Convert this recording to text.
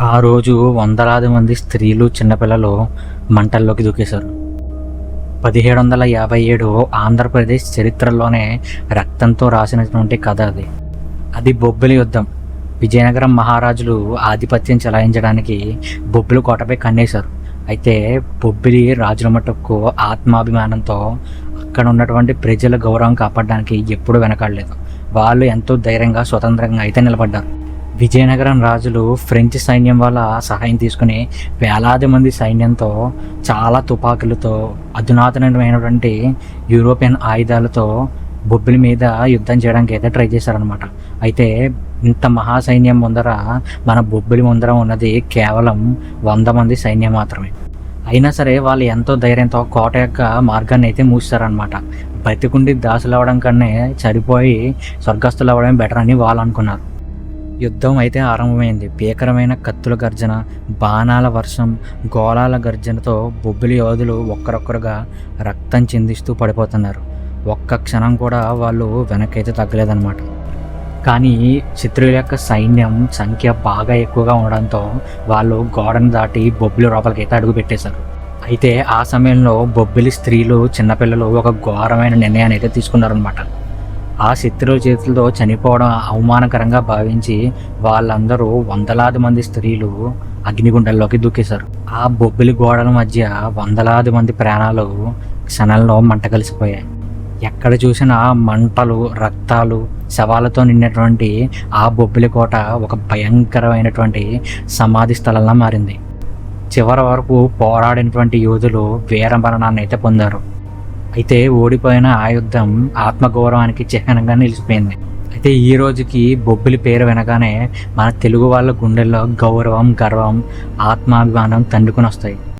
ఆ రోజు వందలాది మంది స్త్రీలు చిన్నపిల్లలు మంటల్లోకి దూకేశారు. పదిహేడు వందల యాభై ఏడు ఆంధ్రప్రదేశ్ చరిత్రలోనే రక్తంతో రాసినటువంటి కథ అది. అది బొబ్బిలి యుద్ధం. విజయనగరం మహారాజులు ఆధిపత్యం చెలాయించడానికి బొబ్బిలి కోటపై కన్నేశారు. అయితే బొబ్బిలి రాజుల మట్టుకు ఆత్మాభిమానంతో అక్కడ ఉన్నటువంటి ప్రజల గౌరవం కాపాడడానికి ఎప్పుడూ వెనకాడలేదు. వాళ్ళు ఎంతో ధైర్యంగా స్వతంత్రంగా అయితే నిలబడ్డారు. విజయనగరం రాజులు ఫ్రెంచ్ సైన్యం వల్ల సహాయం తీసుకుని వేలాది మంది సైన్యంతో చాలా తుపాకులతో అధునాతనమైనటువంటి యూరోపియన్ ఆయుధాలతో బొబ్బిలి మీద యుద్ధం చేయడానికి అయితే ట్రై చేశారనమాట అయితే ఇంత మహాసైన్యం ముందర మన బొబ్బిలి ముందర ఉన్నది కేవలం వంద మంది సైన్యం మాత్రమే. అయినా సరే వాళ్ళు ఎంతో ధైర్యంతో కోట యొక్క మార్గాన్ని అయితే మూసారనమాట బతికుండి దాసులు అవ్వడం కన్నా చనిపోయి స్వర్గస్థులు అవ్వడం బెటర్ అని వాళ్ళు అనుకున్నారు. యుద్ధం అయితే ఆరంభమైంది. భీకరమైన కత్తుల గర్జన బాణాల వర్షం గోళాల గర్జనతో బొబ్బిలి యోధులు ఒక్కరొక్కరుగా రక్తం చిందిస్తూ పడిపోతున్నారు. ఒక్క క్షణం కూడా వాళ్ళు వెనకైతే తగ్గలేదన్నమాట. కానీ శత్రువుల యొక్క సైన్యం సంఖ్య బాగా ఎక్కువగా ఉండడంతో వాళ్ళు గోడను దాటి బొబ్బిలి లోపలికైతే అడుగుపెట్టేశారు అడుగు పెట్టేశారు. అయితే ఆ సమయంలో బొబ్బిలి స్త్రీలు చిన్నపిల్లలు ఒక ఘోరమైన నిర్ణయాన్ని అయితే తీసుకున్నారనమాట ఆ శత్రువుల చేతులతో చనిపోవడం అవమానకరంగా భావించి వాళ్ళందరూ వందలాది మంది స్త్రీలు అగ్నిగుండంలోకి దూకేశారు. ఆ బొబ్బిలి గోడల మధ్య వందలాది మంది ప్రాణాలు క్షణంలో మంట కలిసిపోయాయి. ఎక్కడ చూసినా మంటలు రక్తాలు శవాలతో నిండినటువంటి ఆ బొబ్బిలి కోట ఒక భయంకరమైనటువంటి సమాధి స్థలంలా మారింది. చివరి వరకు పోరాడినటువంటి యోధులు వీరమరణాన్ని అయితే పొందారు. అయితే ఓడిపోయిన ఆ యుద్ధం ఆత్మగౌరవానికి చిహ్నంగా నిలిచిపోయింది. అయితే ఈ రోజుకి బొబ్బిలి పేరు వినగానే మన తెలుగు వాళ్ళ గుండెల్లో గౌరవం గర్వం ఆత్మాభిమానం తండుకుని వస్తాయి.